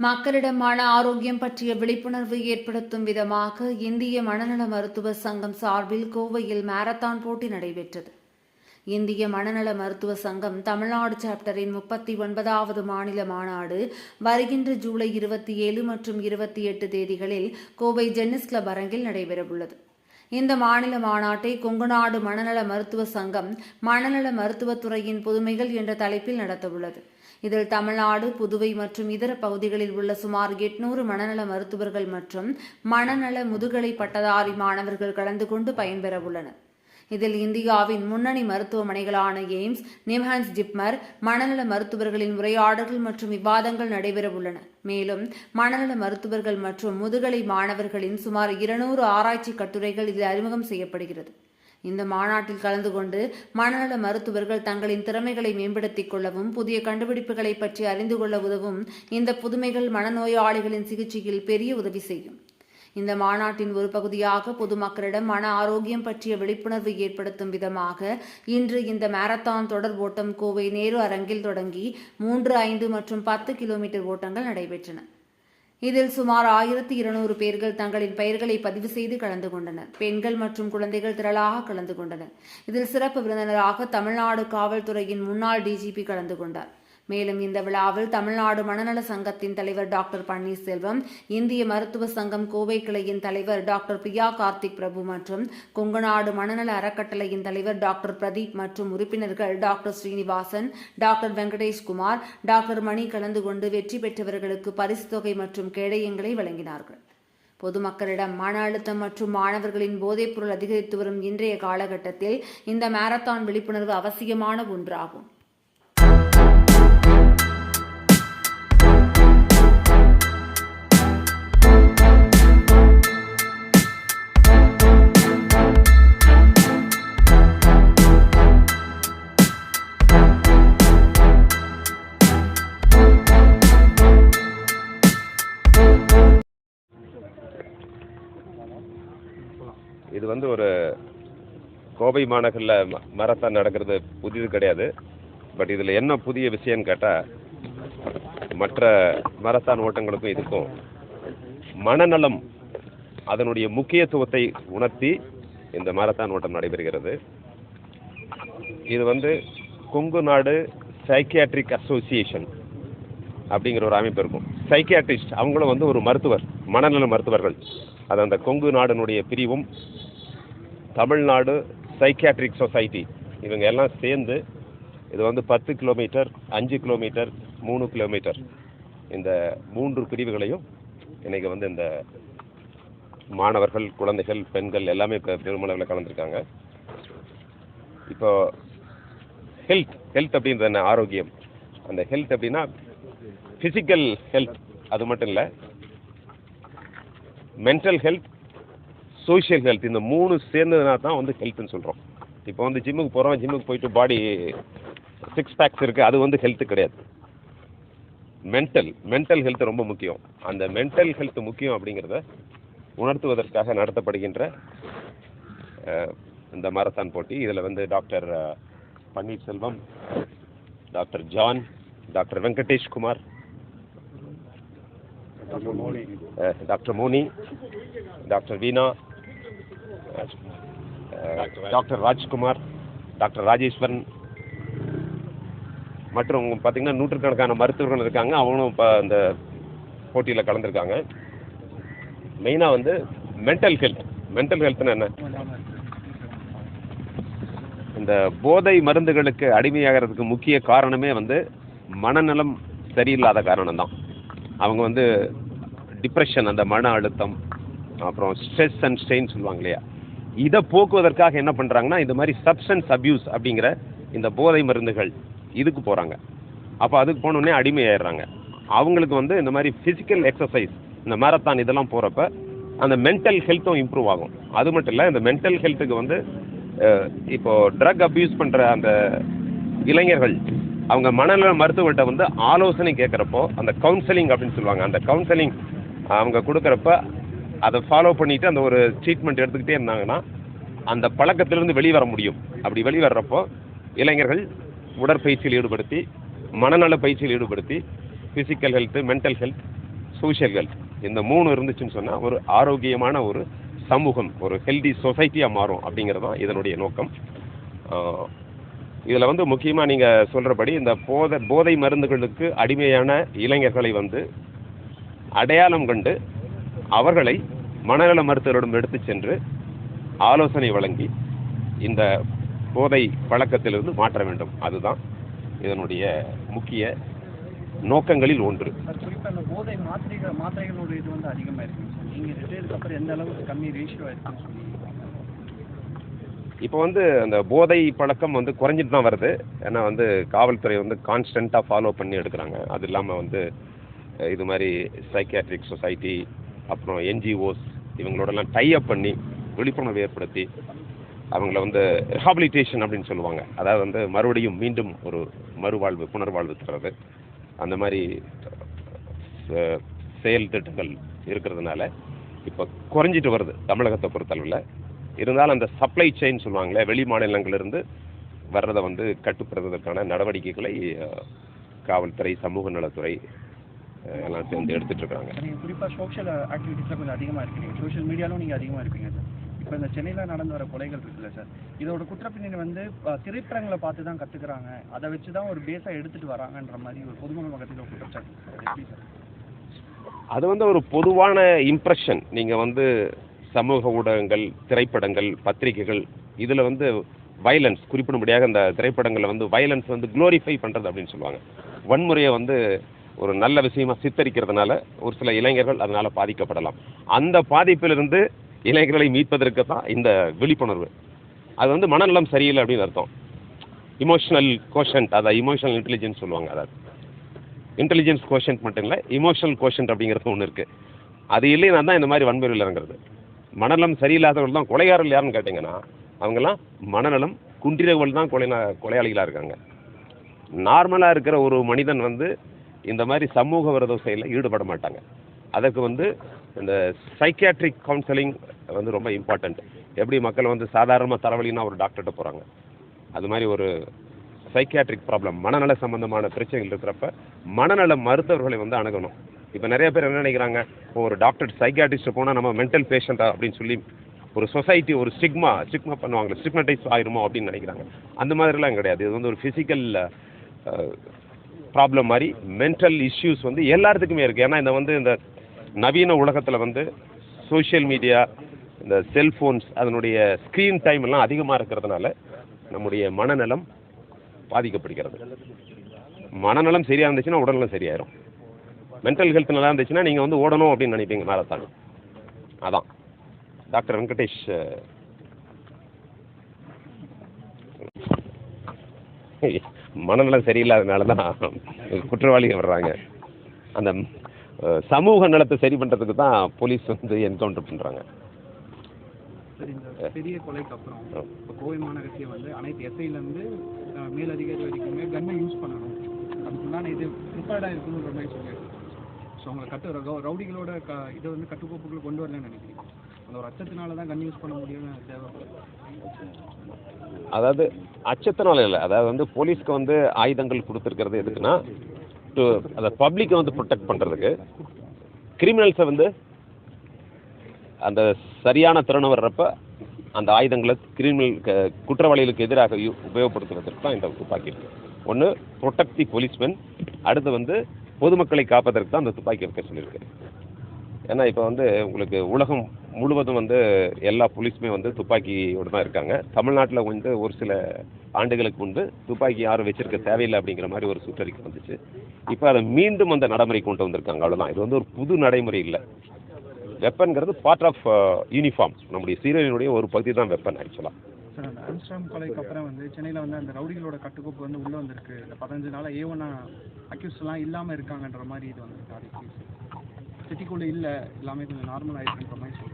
மக்களிடம் மன ஆரோக்கியம் பற்றிய விழிப்புணர்வு ஏற்படுத்தும் விதமாக இந்திய மனநல மருத்துவ சங்கம் சார்பில் கோவையில் மாரத்தான் போட்டி நடைபெற்றது. இந்திய மனநல மருத்துவ சங்கம் தமிழ்நாடு சாப்டரின் முப்பத்தி ஒன்பதாவது மாநில மாநாடு வருகின்ற ஜூலை இருபத்தி ஏழு மற்றும் இருபத்தி எட்டு தேதிகளில் கோவை ஜென்னிஸ் கிளப் அரங்கில் நடைபெறவுள்ளது. இந்த மாநில மாநாட்டை கொங்குநாடு மனநல மருத்துவ சங்கம் மனநல மருத்துவத்துறையின் புதுமைகள் என்ற தலைப்பில் நடத்தவுள்ளது. இதில் தமிழ்நாடு புதுவை மற்றும் இதர பகுதிகளில் உள்ள சுமார் எட்நூறு மனநல மருத்துவர்கள் மற்றும் மனநல முதுகலை பட்டதாரி மாணவர்கள் கலந்து கொண்டு பயன்பெற உள்ளனர். இதில் இந்தியாவின் முன்னணி மருத்துவமனைகளான எய்ம்ஸ் நிம்ஹான்ஸ் ஜிப்மர் மனநல மருத்துவர்களின் உரையாடல்கள் மற்றும் விவாதங்கள் நடைபெற உள்ளன. மேலும் மனநல மருத்துவர்கள் மற்றும் முதுகலை மாணவர்களின் சுமார் இருநூறு ஆராய்ச்சி கட்டுரைகள் இதில் அறிமுகம் செய்யப்படுகிறது. இந்த மாநாட்டில் கலந்து கொண்டு மனநல மருத்துவர்கள் தங்களின் திறமைகளை மேம்படுத்திக் கொள்ளவும் புதிய கண்டுபிடிப்புகளை பற்றி அறிந்து கொள்ள உதவும் இந்த புதுமைகள் மனநோயாளிகளின் சிகிச்சையில் பெரிய உதவி செய்யும். இந்த மாநாட்டின் ஒரு பகுதியாக பொதுமக்களிடம் மன ஆரோக்கியம் பற்றிய விழிப்புணர்வு ஏற்படுத்தும் விதமாக இன்று இந்த மாரத்தான் தொடர் ஓட்டம் கோவை நேரு அரங்கில் தொடங்கி மூன்று ஐந்து மற்றும் பத்து கிலோமீட்டர் ஓட்டங்கள் நடைபெற்றன. இதில் சுமார் ஆயிரத்தி இருநூறு பேர்கள் தங்களின் பெயர்களை பதிவு செய்து கலந்து கொண்டனர். பெண்கள் மற்றும் குழந்தைகள் திரளாக கலந்து கொண்டனர். இதில் சிறப்பு விருந்தினராக தமிழ்நாடு காவல்துறையின் முன்னாள் டிஜிபி கலந்து கொண்டார். மேலும் இந்த விழாவில் தமிழ்நாடு மனநல சங்கத்தின் தலைவர் டாக்டர் பன்னீர்செல்வம் இந்திய மருத்துவ சங்கம் கோவை கிளையின் தலைவர் டாக்டர் பிரியா கார்த்திக் பிரபு மற்றும் கொங்குநாடு மனநல அறக்கட்டளையின் தலைவர் டாக்டர் பிரதீப் மற்றும் உறுப்பினர்கள் doctor Srinivasan doctor Venkateshkumar doctor Mani கலந்து கொண்டு வெற்றி பெற்றவர்களுக்கு பரிசு தொகை மற்றும் கேடயங்களை வழங்கினார்கள். பொதுமக்களிடம் மன அழுத்தம் மற்றும் மாணவர்களின் போதைப்பொருள் அதிகரித்து வரும் இன்றைய காலகட்டத்தில் இந்த மாரத்தான் விழிப்புணர்வு அவசியமான ஒன்றாகும். இது வந்து ஒரு கோவை மாநகரில் மரத்தான் நடக்கிறது புதியது கிடையாது. பட் இதில் என்ன புதிய விஷயம்னு கேட்டால் மற்ற மரத்தான் ஓட்டங்களுக்கும் இதுக்கும் மனநலம் அதனுடைய முக்கியத்துவத்தை உணர்த்தி இந்த மரத்தான் ஓட்டம் நடைபெறுகிறது. இது வந்து கொங்கு நாடு சைக்கியாட்ரிக் அசோசியேஷன் அப்படிங்கிற ஒரு அமைப்பு இருக்கும். சைக்கியாட்ரிஸ்ட் அவங்களும் வந்து ஒரு மருத்துவர் மனநல மருத்துவர்கள். அது அந்த கொங்கு நாடனுடைய பிரிவும் தமிழ்நாடு சைக்கியாட்ரிக் சொசைட்டி இவங்க எல்லாம் சேர்ந்து இது வந்து பத்து கிலோமீட்டர் அஞ்சு கிலோமீட்டர் மூணு கிலோமீட்டர் இந்த மூன்று பிரிவுகளையும் இன்றைக்கி வந்து இந்த மாணவர்கள் குழந்தைகள் பெண்கள் எல்லாமே இப்போ பெருமளவில் கலந்துருக்காங்க. இப்போ ஹெல்த் ஹெல்த் அப்படின்றது என்ன? ஆரோக்கியம். அந்த ஹெல்த் அப்படின்னா ஃபிசிக்கல் ஹெல்த் அது மட்டும் இல்லை மென்டல் ஹெல்த் சோஷியல் ஹெல்த் இந்த மூணு சேர்ந்ததுனா தான் வந்து ஹெல்த்னு சொல்கிறோம் இப்போ வந்து ஜிம்முக்கு போகிறோம் ஜிம்முக்கு போயிட்டு பாடி சிக்ஸ் பேக்ஸ் இருக்குது அது வந்து ஹெல்த்து கிடையாது. மென்டல் மென்டல் ஹெல்த் ரொம்ப முக்கியம். அந்த மென்டல் ஹெல்த் முக்கியம் அப்படிங்கிறத உணர்த்துவதற்காக நடத்தப்படுகின்ற இந்த மாரத்தான் போட்டி. இதில் வந்து doctor Panneerselvam doctor John doctor Venkatesh Kumar doctor Moni. Doctor Veena doctor Rajkumar doctor Rajeswaran மற்றும் பார்த்தீங்கன்னா நூற்றுக்கணக்கான மருத்துவர்கள் இருக்காங்க. அவங்களும் இப்போ அந்த போட்டியில் கலந்துருக்காங்க. மெயினாக வந்து மென்டல் ஹெல்த் மென்டல் ஹெல்த்னு என்ன? இந்த போதை மருந்துகளுக்கு அடிமையாகிறதுக்கு முக்கிய காரணமே வந்து மனநலம் சரியில்லாத காரணம் தான் அவங்க வந்து டிப்ரெஷன் அந்த மன அழுத்தம் அப்புறம் ஸ்ட்ரெஸ் அண்ட் ஸ்ட்ரெயின் சொல்லுவாங்க இல்லையா? இதை போக்குவதற்காக என்ன பண்ணுறாங்கன்னா இந்த மாதிரி சப்ஸ்டன்ஸ் அப்யூஸ் அப்படிங்கிற இந்த போதை மருந்துகள் இதுக்கு போகிறாங்க அப்போ அதுக்கு போனோடனே அடிமையாயிடுறாங்க. அவங்களுக்கு வந்து இந்த மாதிரி ஃபிசிக்கல் எக்ஸசைஸ் இந்த மேரத்தான் இதெல்லாம் போகிறப்ப அந்த மென்டல் ஹெல்த்தும் இம்ப்ரூவ் ஆகும். அது மட்டும் இல்லை இந்த மென்டல் ஹெல்த்துக்கு வந்து இப்போது ட்ரக் அப்யூஸ் பண்ணுற அந்த இளைஞர்கள் அவங்க மனநல மருத்துவர்கிட்ட வந்து ஆலோசனை கேட்குறப்போ அந்த கவுன்சிலிங் அப்படின்னு சொல்லுவாங்க. அந்த கவுன்சிலிங் அவங்க கொடுக்குறப்ப அதை ஃபாலோ பண்ணிட்டு அந்த ஒரு ட்ரீட்மெண்ட் எடுத்துக்கிட்டே இருந்தாங்கன்னா அந்த பழக்கத்திலிருந்து வெளிவர வர முடியும். அப்படி வெளிவர்றப்போ இளைஞர்கள் உடற்பயிற்சியில் ஈடுபடுத்தி மனநல பயிற்சியில் ஈடுபடுத்தி physical health mental health social health இந்த மூணு இருந்துச்சுன்னு சொன்னால் ஒரு ஆரோக்கியமான ஒரு சமூகம் ஒரு ஹெல்தி சொசைட்டியாக மாறும் அப்படிங்கிறது தான் இதனுடைய நோக்கம். இதில் வந்து முக்கியமாக நீங்கள் சொல்கிறபடி இந்த போதை போதை மருந்துகளுக்கு அடிமையான இளைஞர்களை வந்து அடையாளம் கண்டு அவர்களை மனநல மருத்துவரிடம் எடுத்து சென்று ஆலோசனை வழங்கி இந்த போதை பழக்கத்திலிருந்து மாற்ற வேண்டும். அதுதான் இதனுடைய முக்கிய நோக்கங்களில் ஒன்று. இப்போ வந்து அந்த போதை பழக்கம் வந்து குறைஞ்சிட்டு தான் வருது. ஏன்னா வந்து காவல்துறை வந்து கான்ஸ்டண்ட்டாக ஃபாலோ பண்ணி எடுக்கிறாங்க. அது இல்லாமல் வந்து இது மாதிரி சைக்கியாட்ரிக் சொசைட்டி அப்புறம் என்ஜிஓஸ் இவங்களோடலாம் டைஅப் பண்ணி விழிப்புணர்வு ஏற்படுத்தி அவங்கள வந்து ரிஹாபிலிட்டேஷன் அப்படின்னு சொல்லுவாங்க. அதாவது வந்து மறுபடியும் மீண்டும் ஒரு மறுவாழ்வு புனர்வாழ்வு தர்றது. அந்த மாதிரி செயல் திட்டங்கள் இருக்கிறதுனால இப்போ குறைஞ்சிட்டு வருது தமிழகத்தை பொறுத்தளவில். இருந்தாலும் அந்த சப்ளை செயின் சொல்லுவாங்களே வெளி மாநிலங்களிலிருந்து வர்றதை வந்து கட்டுப்படுத்துவதற்கான நடவடிக்கைகளை காவல்துறை சமூக நலத்துறை எல்லாம் சேர்ந்து எடுத்துட்டு இருக்காங்க நீங்கள் குறிப்பாக சோஷியல் ஆக்டிவிட்டீஸில் கொஞ்சம் அதிகமாக இருக்கீங்க. சோஷியல் மீடியாலும் நீங்கள் அதிகமாக இருப்பீங்க சார் இப்போ இந்த சென்னையில் நடந்து வர கொலைகள் இருக்குல்ல சார் இதோட குற்றப்பின்னணி வந்து திரைப்படங்களை பார்த்து தான் கற்றுக்குறாங்க அதை வச்சு தான் ஒரு பேஸாக எடுத்துகிட்டு வராங்கன்ற மாதிரி ஒரு பொதுமக்கள் ஒரு குற்றச்சாட்டு அது வந்து ஒரு பொதுவான இம்ப்ரெஷன் நீங்கள் வந்து சமூக ஊடகங்கள் திரைப்படங்கள் பத்திரிகைகள் இதில் வந்து வயலன்ஸ் குறிப்பிடும்படியாக இந்த திரைப்படங்களில் வந்து வயலன்ஸ் வந்து க்ளோரிஃபை பண்ணுறது அப்படின்னு சொல்லுவாங்க. வன்முறையை வந்து ஒரு நல்ல விஷயமா சித்தரிக்கிறதுனால ஒரு சில இளைஞர்கள் அதனால் பாதிக்கப்படலாம். அந்த பாதிப்பிலிருந்து இளைஞர்களை மீட்பதற்கு தான் இந்த விழிப்புணர்வு. அது வந்து மனநலம் சரியில்லை அப்படின்னு அர்த்தம். இமோஷனல் கோஷன்ட் அதாவது இமோஷனல் இன்டெலிஜென்ஸ் சொல்லுவாங்க அதாவது இன்டெலிஜென்ஸ் கோஷன்ட் மட்டும் இல்லை இமோஷனல் கோஷன்ட் அப்படிங்கிறது ஒன்று இருக்குது அது இல்லைன்னா தான் இந்த மாதிரி வன்முறையில் இறங்குறது. மனநலம் சரியில்லாதவர்கள் தான் கொலைகாரர்கள் யாருன்னு கேட்டிங்கன்னா அவங்கெல்லாம் மனநலம் குன்றியவர்கள் தான் கொலை கொலையாளிகளாக இருக்காங்க. நார்மலாக இருக்கிற ஒரு மனிதன் வந்து இந்த மாதிரி சமூக விரோத செயலில் ஈடுபட மாட்டாங்க. அதற்கு வந்து இந்த சைக்கியாட்ரிக் கவுன்சிலிங் வந்து ரொம்ப இம்பார்ட்டண்ட் எப்படி மக்கள் வந்து சாதாரணமாக தரவழின்னா ஒரு டாக்டர்கிட்ட போகிறாங்க அது மாதிரி ஒரு சைக்கியாட்ரிக் ப்ராப்ளம் மனநல சம்பந்தமான பிரச்சனைகள் இருக்கிறப்ப மனநல மருத்துவர்களை வந்து அணுகணும். இப்போ நிறைய பேர் என்ன நினைக்கிறாங்க? ஒரு டாக்டர் சைக்கியாட்ரிஸ்ட் போனால் நம்ம மென்டல் பேஷண்ட்டா அப்படின்னு சொல்லி ஒரு சொசைட்டி ஒரு ஸ்டிக்மா ஸ்டிக்மா பண்ணுவாங்க ஸ்டிக்மடைஸ் ஆயிருமோ அப்படின்னு நினைக்கிறாங்க. அந்த மாதிரிலாம் கிடையாது. இது வந்து ஒரு ஃபிசிக்கல் ப்ராப்ளம் மாதிரி மென்டல் இஷ்யூஸ் வந்து எல்லாத்துக்குமே இருக்குது ஏன்னா இந்த வந்து இந்த நவீன உலகத்தில் வந்து சோஷியல் மீடியா இந்த செல்ஃபோன்ஸ் அதனுடைய ஸ்க்ரீன் டைம் எல்லாம் அதிகமாக இருக்கிறதுனால நம்முடைய மனநலம் பாதிக்கப்படுகிறது. மனநலம் சரியாக இருந்துச்சுன்னா உடல்நலம் சரியாயிரும். மென்டல் ஹெல்த் நல்லா இருந்துச்சுன்னா நீங்கள் வந்து ஓடணும் அப்படின்னு நினைப்பீங்க மேரத்தான் அதான். டாக்டர் வெங்கடேஷ் அஹ், மனநலம் சரியில்லாதனால தான் குற்றவாளிகள் வர்றாங்க. அந்த சமூக நலத்தை சரி பண்ணுறதுக்கு தான் போலீஸ் வந்து என்கவுண்டர் பண்ணுறாங்க சார் பெரிய கொலைக்கு அப்புறம் இப்போ கோவை மாநகரத்தில் வந்து அனைத்து எஸ்ஐலேருந்து மேலதிகாரி வரைக்குமே கன்னை யூஸ் பண்ணணும். அதுக்குண்டான இது ப்ரிப்பேர்டாக இருக்கணுன்ற மாதிரி சொல்லியிருக்காங்க ஸோ அவங்களை கட்டு ரவுடிகளோட க இதை வந்து கட்டுக்கோப்புகள் கொண்டு வரலன்னு நினைக்கிறேன் அந்த ஒரு அச்சத்தினால தான் பண்ண முடியும்னு அதாவது அச்சத்தினால இல்லை அதாவது வந்து போலீஸ்க்கு வந்து ஆயுதங்கள் கொடுத்துருக்கிறது எதுக்குன்னா டு அந்த பப்ளிக்கை வந்து ப்ரொடெக்ட் பண்ணுறதுக்கு கிரிமினல்ஸை வந்து அந்த சரியான திறனை வர்றப்ப அந்த ஆயுதங்களை கிரிமினல் குற்றவாளிகளுக்கு எதிராக உபயோகப்படுத்துவதற்கு தான் இந்த துப்பாக்கி இருக்கு. ஒன்று ப்ரொடெக்ட் தி போலீஸ்மென் அடுத்து வந்து பொதுமக்களை காப்பதற்கு தான் அந்த துப்பாக்கி இருக்க சொல்லியிருக்கு. ஏன்னா இப்போ வந்து உங்களுக்கு உலகம் முழுவதும் வந்து எல்லா போலீஸுமே வந்து துப்பாக்கியோடு தான் இருக்காங்க. தமிழ்நாட்டில் வந்து ஒரு சில ஆண்டுகளுக்கு முன்பு துப்பாக்கி யாரும் வச்சிருக்க தேவையில்லை அப்படிங்கிற மாதிரி ஒரு சுற்றறிக்கை வந்துச்சு. இப்போ அதை மீண்டும் அந்த நடைமுறை கொண்டு வந்திருக்காங்க. அவ்வளோதான் இது வந்து ஒரு புது நடைமுறை இல்லை. வெப்பன்கிறது பார்ட் ஆஃப் யூனிஃபார்ம் நம்முடைய சீரியலினுடைய ஒரு பகுதி தான் வெப்பன் ஆக்சுவலாக சார் கொலைக்கு அப்புறம் வந்து சென்னையில் வந்து அந்த ரவுடிகளோட கட்டுக்கோப்பு வந்து உள்ளே வந்திருக்கு. இந்த பதினஞ்சு நாளாக ஏ ஒன்னா அக்யூஸ்லாம் இல்லாமல் இருக்காங்கன்ற மாதிரி இது வந்து சிட்டிக்குள்ளே இல்லை. எல்லாமே கொஞ்சம் நார்மல் ஆகிருக்குன்ற மாதிரி சொல்கிறாங்க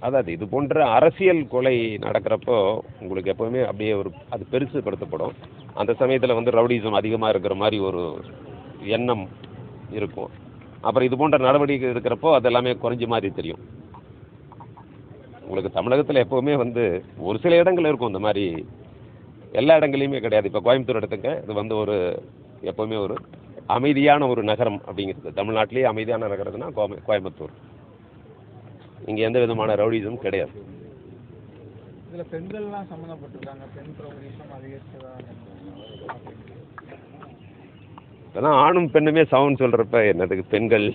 அதாவது இது போன்ற அரசியல் கொலை நடக்கிறப்போ உங்களுக்கு எப்போவுமே அப்படியே ஒரு அது பெருசுப்படுத்தப்படும். அந்த சமயத்தில் வந்து ரவுடிசம் அதிகமாக இருக்கிற மாதிரி ஒரு எண்ணம் இருக்கும். அப்புறம் இது போன்ற நடவடிக்கை இருக்கிறப்போ அது எல்லாமே குறைஞ்ச மாதிரி தெரியும். உங்களுக்கு தமிழகத்தில் எப்போவுமே வந்து ஒரு சில இடங்கள் இருக்கும் இந்த மாதிரி. எல்லா இடங்களையுமே கிடையாது. இப்போ கோயம்புத்தூர் எடுத்துங்க. இது வந்து ஒரு எப்போவுமே ஒரு அமைதியான ஒரு நகரம் அப்படிங்கிறது. தமிழ்நாட்டிலேயே அமைதியான நகரம்னா கோய கோயம்புத்தூர். இங்கே எந்த விதமான ரவுடிசமும் கிடையாது. இதுல பெண்கள்லாம் சம்மந்தப்பட்டிருக்காங்க. பெண் பிரபலீசம் அதிகரிச்சதா இப்போதான் ஆணும் பெண்ணுமே சமம்னு சொல்கிறப்ப என்னதுக்கு பெண்கள்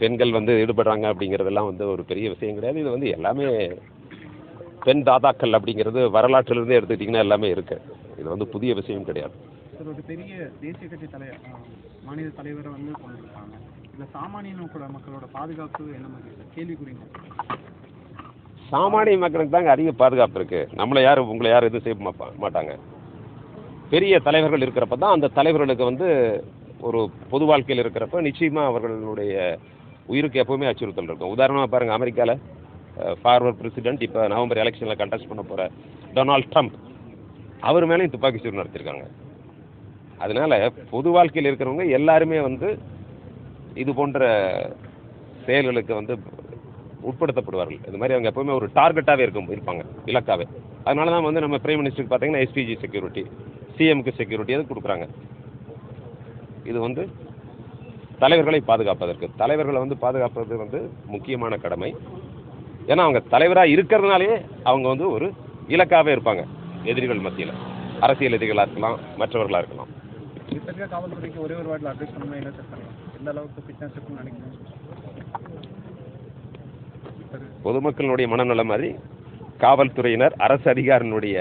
பெண்கள் வந்து ஈடுபடுறாங்க அப்படிங்கிறதெல்லாம் வந்து ஒரு பெரிய விஷயம் கிடையாது. இது வந்து எல்லாமே பெண் தாதாக்கள் அப்படிங்கிறது வரலாற்றிலிருந்தே எடுத்துக்கிட்டிங்கன்னா எல்லாமே இருக்கு. இது வந்து புதிய விஷயம் கிடையாது. ஒரு பெரிய தேசிய கட்சி தலைவர் மாநில தலைவரை வந்து கொண்டிருக்காங்க இதுல சாமானியன கூட மக்களோட பாதுகாப்பு என்ன மாதிரி கேள்விக்குறிங்க. சாமானிய மக்களுக்கு தாங்க அதிக பாதுகாப்பு இருக்கு. நம்மளை யாரும் உங்களை யாரும் எதுவும் செய்ய மாட்டாங்க. பெரிய தலைவர்கள் இருக்கிறப்ப தான் அந்த தலைவர்களுக்கு வந்து ஒரு பொது வாழ்க்கையில் இருக்கிறப்ப நிச்சயமாக அவர்களுடைய உயிருக்கு எப்போவுமே அச்சுறுத்தல் இருக்கும். உதாரணமாக பாருங்கள் அமெரிக்காவில் ஃபார்வர்ட் பிரசிடென்ட் இப்போ நவம்பர் எலெக்ஷனில் கண்டெஸ்ட் பண்ண போகிற டொனால்ட் ட்ரம்ப். அவர் மேலேயும் துப்பாக்கி சூடு நடத்தியிருக்காங்க அதனால பொது வாழ்க்கையில் இருக்கிறவங்க எல்லாருமே வந்து இது போன்ற செயல்களுக்கு வந்து உட்படுத்தப்படுவார்கள். இது மாதிரி அவங்க எப்பவுமே ஒரு டார்கெட்டாகவே இருக்கும் இருப்பாங்க இலக்காவே. அதனால தான் வந்து நம்ம பிரைம் மினிஸ்டருக்கு பார்த்தீங்கன்னா எஸ்பிஜி செக்யூரிட்டி சிஎம்க்கு செக்யூரிட்டி அது கொடுக்குறாங்க? இது வந்து தலைவர்களை பாதுகாப்பதற்கு. தலைவர்களை வந்து பாதுகாப்பது வந்து முக்கியமான கடமை. ஏன்னா அவங்க தலைவராக இருக்கிறதுனாலே அவங்க வந்து ஒரு இலக்காகவே இருப்பாங்க எதிரிகள் மத்தியில். அரசியல் எதிரிகளாக இருக்கலாம் மற்றவர்களாக இருக்கலாம். இப்போ இருக்க காவல்துறைக்கு ஒரே ஒரு வாட்டில் அட்வைஸ் பண்ணணும் என்ன சார் பண்ணலாம்? எந்த அளவுக்கு ஃபிட்னஸ் இருக்குன்னு நினைக்கிறேன் பொதுமக்களுடைய மனநலம் மாதிரி காவல்துறையினர் அரசு அதிகாரினுடைய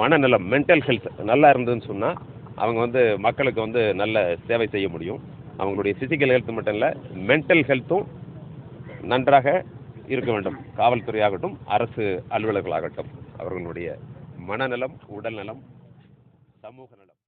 மனநலம் மென்டல் ஹெல்த் நல்லா இருந்ததுன்னு சொன்னால் அவங்க வந்து மக்களுக்கு வந்து நல்ல சேவை செய்ய முடியும். அவங்களுடைய ஃபிசிக்கல் ஹெல்த் மட்டும் இல்லை மென்டல் ஹெல்த்தும் நன்றாக இருக்க வேண்டும். காவல்துறையாகட்டும் அரசு அலுவலர்களாகட்டும் அவர்களுடைய மனநலம் உடல்நலம் சமூக நலம்.